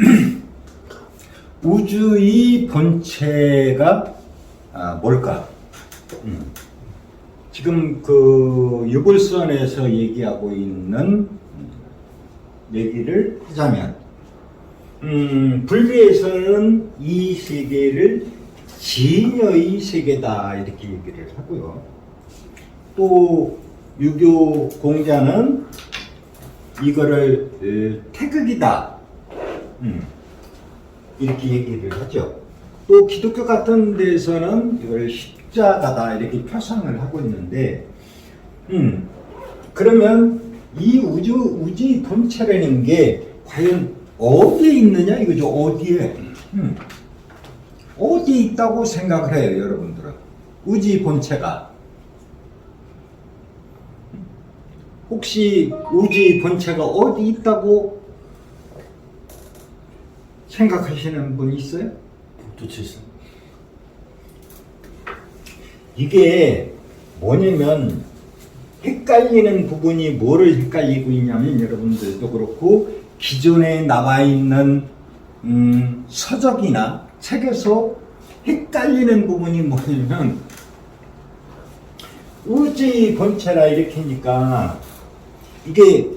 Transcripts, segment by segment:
우주의 본체가 아, 뭘까? 음. 지금 그 유불선에서 얘기하고 있는 얘기를 하자면, 음, 불교에서는 이 세계를 진여의 세계다 이렇게 얘기를 하고요. 또 유교 공자는 이거를 어, 태극이다. 음, 이렇게 얘기를 하죠. 또 기독교 같은 데서는 이걸 십자가다 이렇게 표상을 하고 있는데, 음, 그러면 이 우주 우주의 본체라는 게 과연 어디에 있느냐 이거죠. 어디에? 음, 어디에 있다고 생각을 해요, 여러분들은? 우주의 본체가. 혹시 우주의 본체가 어디 있다고 생각하시는 분 있어요? 도치스 이게 뭐냐면 헷갈리는 부분이 뭐를 헷갈리고 있냐면 여러분들도 그렇고 기존에 나와 있는 음, 서적이나 책에서 헷갈리는 부분이 뭐냐면 우주의 본체라 이렇게 하니까 이게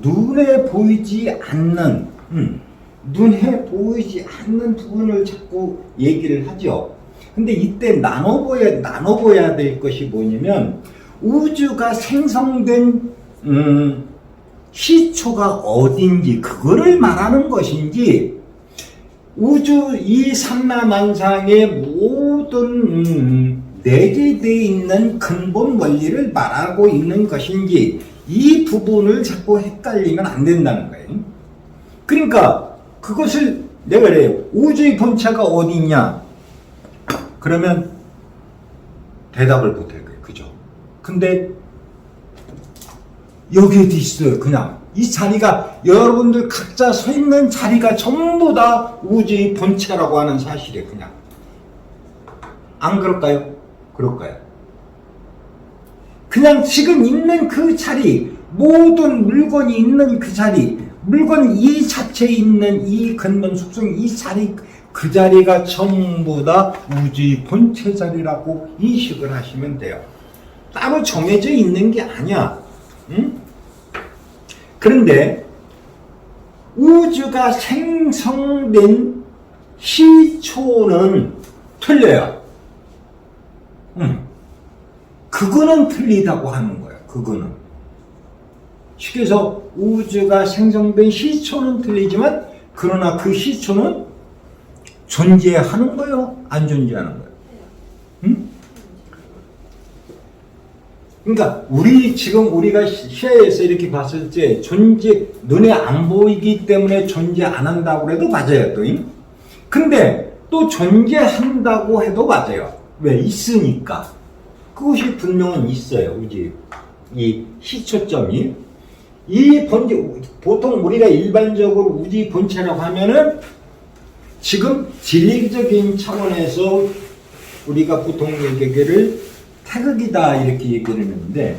눈에 보이지 않는 음, 눈에 보이지 않는 부분을 자꾸 얘기를 하죠. 근데 이때 나눠봐야 나눠봐야 될 것이 뭐냐면 우주가 생성된 음, 시초가 어딘지 그거를 말하는 것인지 우주 이 삼라만상의 모든 음, 내재되어 있는 근본 원리를 말하고 있는 것인지 이 부분을 자꾸 헷갈리면 안 된다는 거예요. 그러니까 그것을 내가 그래요. 우주의 본체가 어디 있냐? 그러면 대답을 못 할 거예요. 그죠? 근데 여기 어디 있어요? 그냥 이 자리가 여러분들 각자 서 있는 자리가 전부 다 우주의 본체라고 하는 사실이에요. 그냥 안 그럴까요? 그럴까요? 그냥 지금 있는 그 자리, 모든 물건이 있는 그 자리, 물건 이 자체에 있는 이 근본 속성, 이 자리, 그 자리가 전부 다 우주의 본체 자리라고 인식을 하시면 돼요. 따로 정해져 있는 게 아니야. 응? 그런데 우주가 생성된 시초는 틀려요. 응. 그거는 틀리다고 하는 거예요. 그거는. 쉽게 해서 우주가 생성된 시초는 틀리지만 그러나 그 시초는 존재하는 거예요? 안 존재하는 거예요? 응? 그러니까 우리 지금 우리가 시야에서 이렇게 봤을 때 존재 눈에 안 보이기 때문에 존재 안 한다고 해도 맞아요. 또. 잉? 근데 또 존재한다고 해도 맞아요. 왜 있으니까. 그것이 분명은 있어요. 우지 이 시초점이 이 본체 보통 우리가 일반적으로 우지 본체라고 하면은 지금 진리적인 차원에서 우리가 보통 얘기를 태극이다 이렇게 얘기를 했는데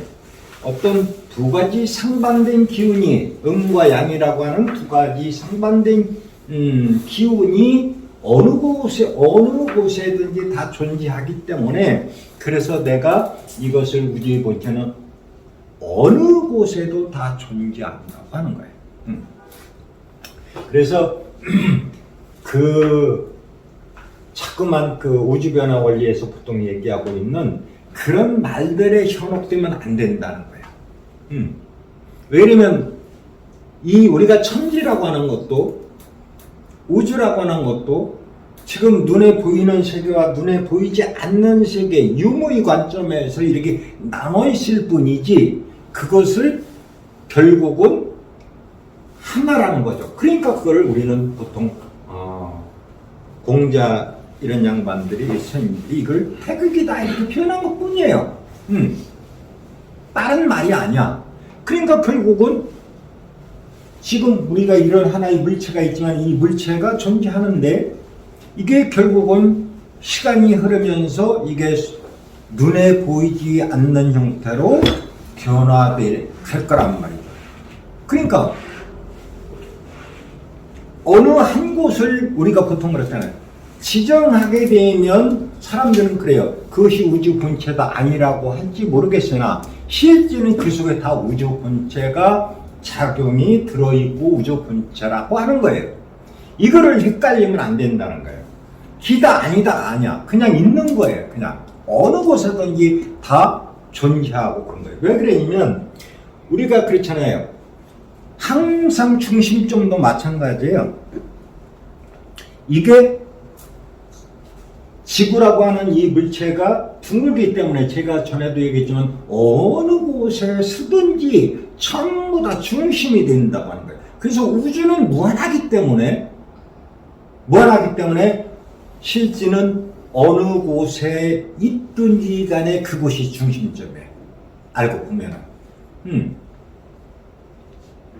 어떤 두 가지 상반된 기운이 음과 양이라고 하는 두 가지 상반된 음, 기운이 어느 곳에 어느 곳에든지 다 존재하기 때문에 그래서 내가 이것을 우주의 본체는 어느 곳에도 다 존재한다고 하는 거예요. 음. 그래서 그 자꾸만 그 우주 변화 원리에서 보통 얘기하고 있는 그런 말들에 현혹되면 안 된다는 거예요. 음. 왜냐면 이 우리가 천지라고 하는 것도 우주라고 하는 것도 지금 눈에 보이는 세계와 눈에 보이지 않는 세계 유무의 관점에서 이렇게 나눠 있을 뿐이지 그것을 결국은 하나라는 거죠. 그러니까 그걸 우리는 보통 어, 공자 이런 양반들이 선생님들이 이걸 태극이다 이렇게 표현한 것 뿐이에요. 음. 다른 말이 아니야. 그러니까 결국은 지금 우리가 이런 하나의 물체가 있지만 이 물체가 존재하는데 이게 결국은 시간이 흐르면서 이게 눈에 보이지 않는 형태로 변화될 거란 말이죠. 그러니까 어느 한 곳을 우리가 보통 그렇잖아요. 지정하게 되면 사람들은 그래요. 그것이 우주 본체가 아니라고 할지 모르겠으나 실제는 그 속에 다 우주 본체가 작용이 들어있고 우주 본체라고 하는 거예요. 이거를 헷갈리면 안 된다는 거예요. 기다 아니다 아니야. 그냥 있는 거예요. 그냥 어느 곳에든지 다 존재하고 그런 거예요. 왜 그러냐면 우리가 그렇잖아요. 항상 중심점도 마찬가지예요. 이게 지구라고 하는 이 물체가 둥글기 때문에 제가 전에도 얘기했지만 어느 곳에 서든지 전부 다 중심이 된다고 하는 거예요. 그래서 우주는 무한하기 때문에 무한하기 때문에 실제는 어느 곳에 있든지 간에 그곳이 중심점이에요. 알고 보면은. 음.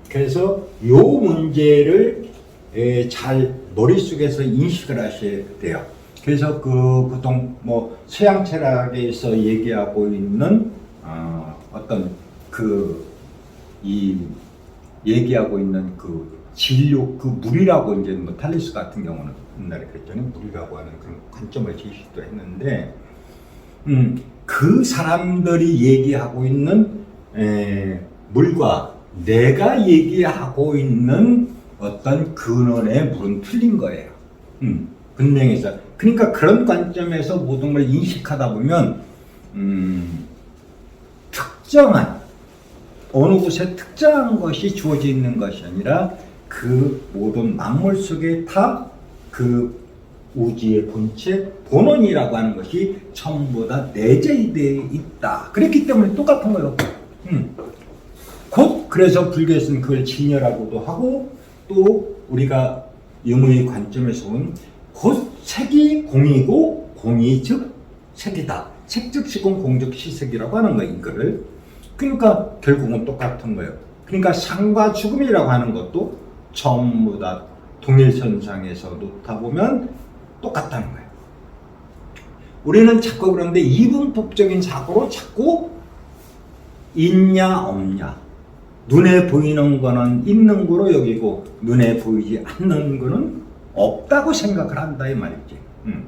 그래서 요 문제를 에, 잘 머릿속에서 인식을 하셔야 돼요. 그래서 그 보통 뭐 서양 철학에서 얘기하고 있는 어, 어떤 그이 얘기하고 있는 그 진료 그 물이라고 이제 뭐 탈리스 같은 경우는 옛날에 그랬더니 물이라고 하는 그런 관점을 제시도 했는데 음, 그 사람들이 얘기하고 있는 에, 물과 내가 얘기하고 있는 어떤 근원의 물은 틀린 거예요. 음, 분명해서. 그러니까 그런 관점에서 모든 걸 인식하다 보면 음, 특정한 어느 곳에 특정한 것이 주어져 있는 것이 아니라 그 모든 만물 속에 다 그 우주의 본체 본원이라고 하는 것이 전부 다 내재되어 있다. 그렇기 때문에 똑같은 거예요. 음. 곧 그래서 불교에서는 그걸 진여라고도 하고 또 우리가 유무의 관점에서 본곧 색이 공이고 공이 즉 색이다. 색즉 시공 공즉 시색이라고 하는 거예요. 이거를. 그러니까 결국은 똑같은 거예요. 그러니까 상과 죽음이라고 하는 것도 전부 다 동일선상에서 놓다 보면 똑같다는 거예요. 우리는 자꾸 그런데 이분법적인 사고로 자꾸 있냐 없냐 눈에 보이는 거는 있는 거로 여기고 눈에 보이지 않는 거는 없다고 생각을 한다 이 말이지. 음.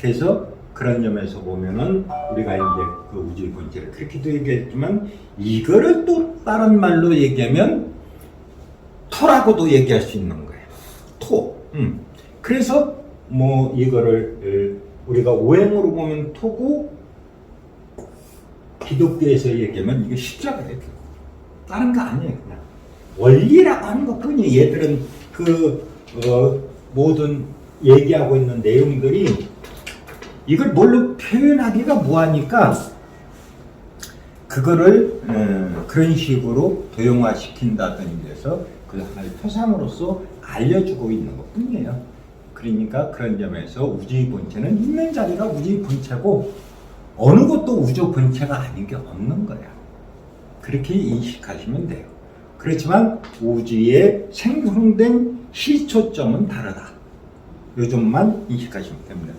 그래서 그런 점에서 보면은 우리가 이제 그 우주의 본질을 그렇게도 얘기했지만 이거를 또 다른 말로 얘기하면 토라고도 얘기할 수 있는 거예요. 토. 음. 그래서 뭐 이거를 에, 우리가 오행으로 보면 토고 기독교에서 얘기하면 이게 십자가예요. 다른 거 아니에요. 그냥 원리라고 하는 것뿐이 얘들은 그 어, 모든 얘기하고 있는 내용들이 이걸 뭘로 표현하기가 뭐하니까 그거를 어, 그런 식으로 도용화시킨다든지 해서 그 하나의 표상으로서 알려주고 있는 것 뿐이에요. 그러니까 그런 점에서 우주의 본체는 있는 자리가 우주의 본체고 어느 것도 우주 본체가 아닌 게 없는 거야. 그렇게 인식하시면 돼요. 그렇지만 우주의 생성된 시초점은 다르다. 요 점만 인식하시면 됩니다.